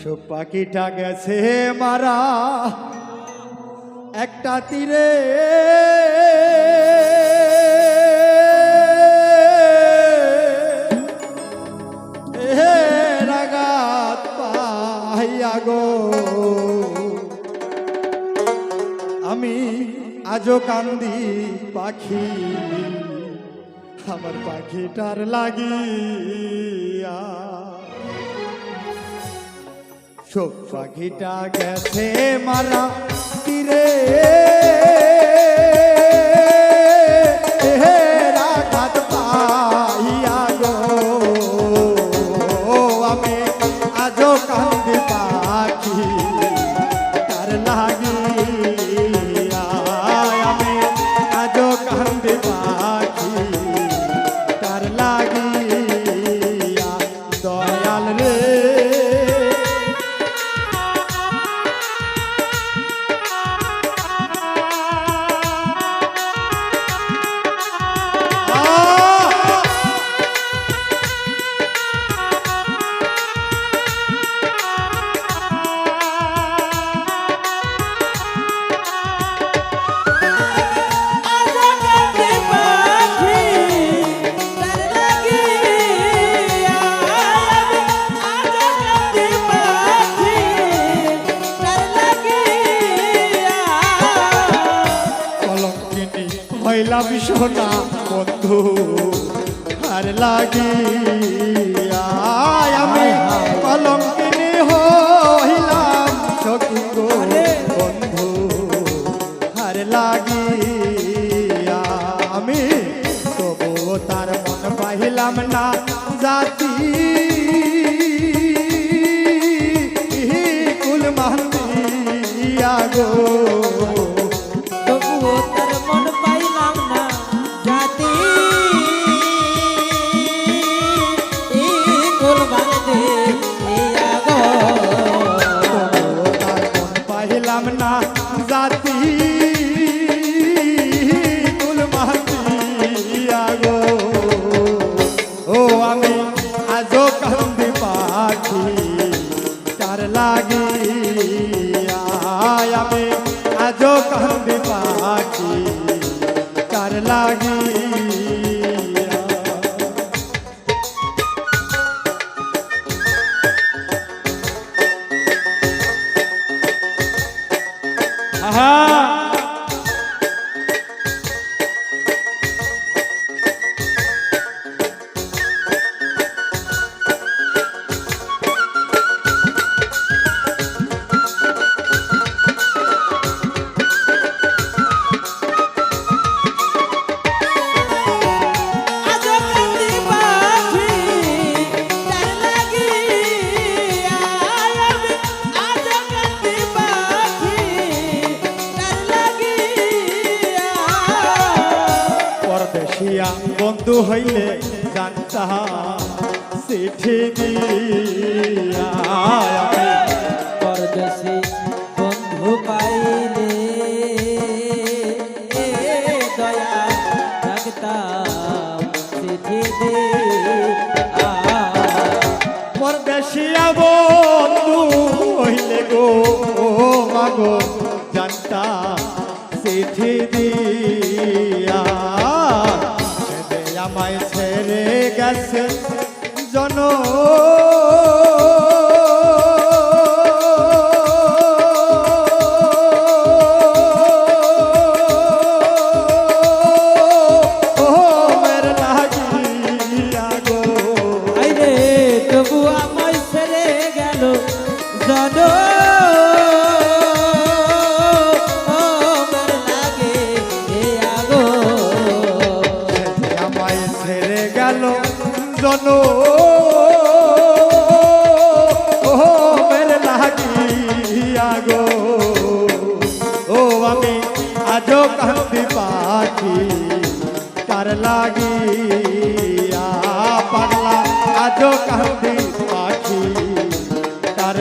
সব পাখিটা গেছে মারা। একটা তীরে। রাগাত গো। আমি আজও কান্দি পাখি। আমার পাখিটার লাগিয়া শোক পাখিটা গেছে মারা তীরে হইলাম সোনা বন্ধু, আর লাগিয়া আমি কলঙ্কিনী হইলাম সখী গো বন্ধু, আর লাগিয়া আমি তবুও তার মন পাইলাম না জাতি। কুল মাহিয়া গো তার পরদেশিয়া বন্ধু হইলে জানতা চিঠি দিয়া আমি বন্ধু পাইলে দয়া রাখতাম চিঠি দে পরদেশিয়া বন্ধু হইলে গো মাগো জানতা চিঠি দিয়া আমায় ছেড়ে গেছে। জন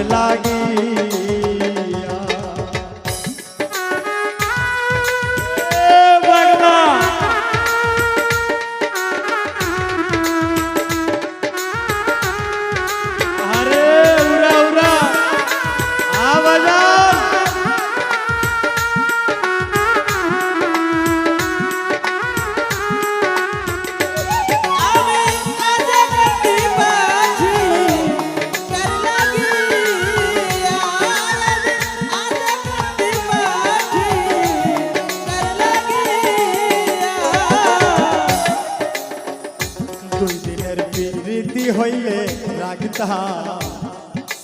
তার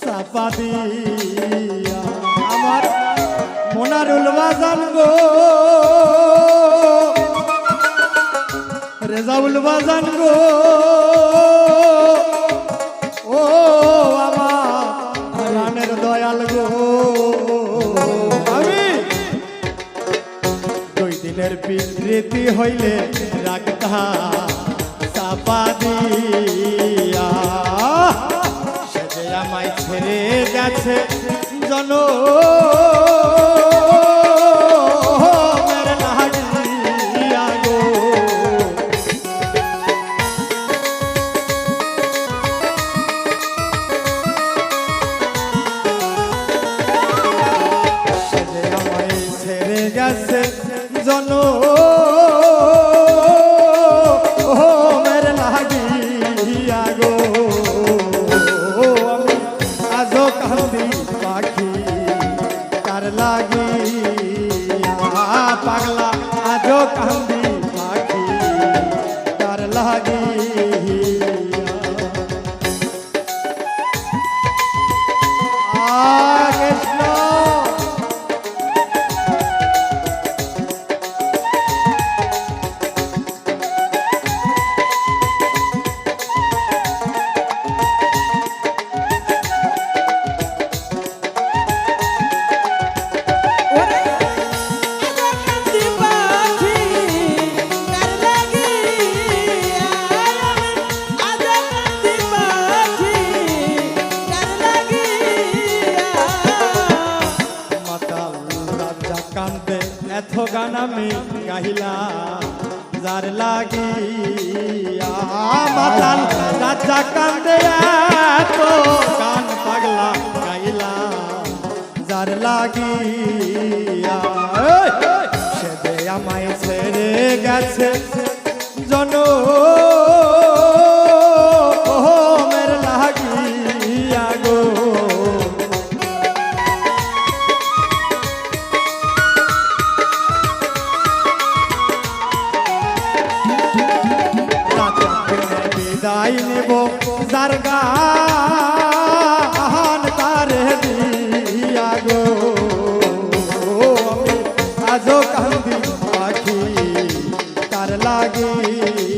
চাপা দিয়া। আমার মোনারুল বাজান গো। রেজাউল বাজান গো। ও আমার দয়াল গো। আমি বিকৃতি হইলে রাখতা চাপা দিয়া। আমায় ছেড়ে গেছে জন। গেছে জন মেরে লাগিয়া আমি গাহিলা যার লাগিয়া মাতাল রাজা কান্দে এত কান পাগলা গাইলা যার লাগিয়া সে আমায় ছেড়ে গেছে জন নেব যার গান তারে দিয়া গো। আজও কান্দি পাখি তার লাগিয়া